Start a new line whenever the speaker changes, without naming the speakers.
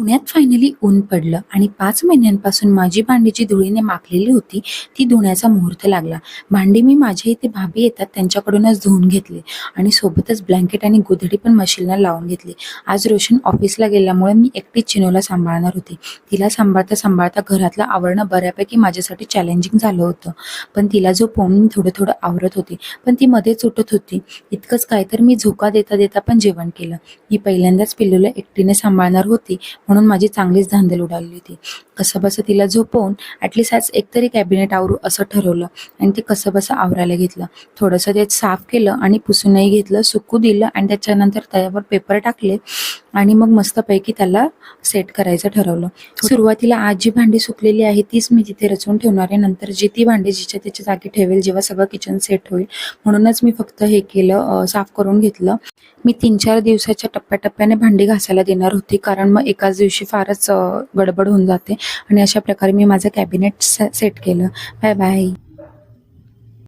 पुण्यात फायनली ऊन पडलं आणि पाच महिन्यांपासून माझी भांडी जी धुळीने माखलेली होती ती धुण्याचा मुहूर्त लागला. भांडी मी माझ्या इथे भाभी येतात त्यांच्याकडूनच धुवून घेतली आणि सोबतच ब्लँकेट आणि गोधडी पण मशीनला लावून घेतली. आज रोशन ऑफिसला गेल्यामुळे मी एकटीच चिनोला सांभाळणार होती. तिला सांभाळता सांभाळता घरातलं आवरणं बऱ्यापैकी माझ्यासाठी चॅलेंजिंग झालं होतं. पण तिला जो पोहून मी थोडं थोडं आवरत होती पण ती मध्येच उठत होती. इतकंच काय तर मी झोका देता देता पण जेवण केलं. मी पहिल्यांदाच पिल्लूला एकटीने सांभाळणार होती म्हणून माझी चांगलीच धांदल उडाली होती. कसं बसं तिला झोपवून ॲटलिस्ट आज एकतरी कॅबिनेट आवरू असं ठरवलं आणि ते कसं बसं आवरायला घेतलं. थोडंसं ते साफ केलं आणि पुसूनही घेतलं सुकू दिलं आणि त्याच्यानंतर त्यावर पेपर टाकले. आणि मग मस्तपैकी त्याला सेट करायचं ठरवलं. सुरुवातीला आज जी भांडी सुकलेली आहे तीच मी तिथे रचून ठेवणार आहे. नंतर जी ती भांडी जिच्या त्याच्या जागी ठेवेल जेव्हा सगळं किचन सेट होईल. म्हणूनच मी फक्त हे केलं साफ करून घेतलं. मी तीन चार दिवसाच्या टप्प्याटप्प्याने भांडी घासायला देणार होती कारण मग एकाच दिवशी फारच गडबड होऊन जाते. आणि अशा प्रकारे मी माझं कॅबिनेट सेट केलं. Bye bye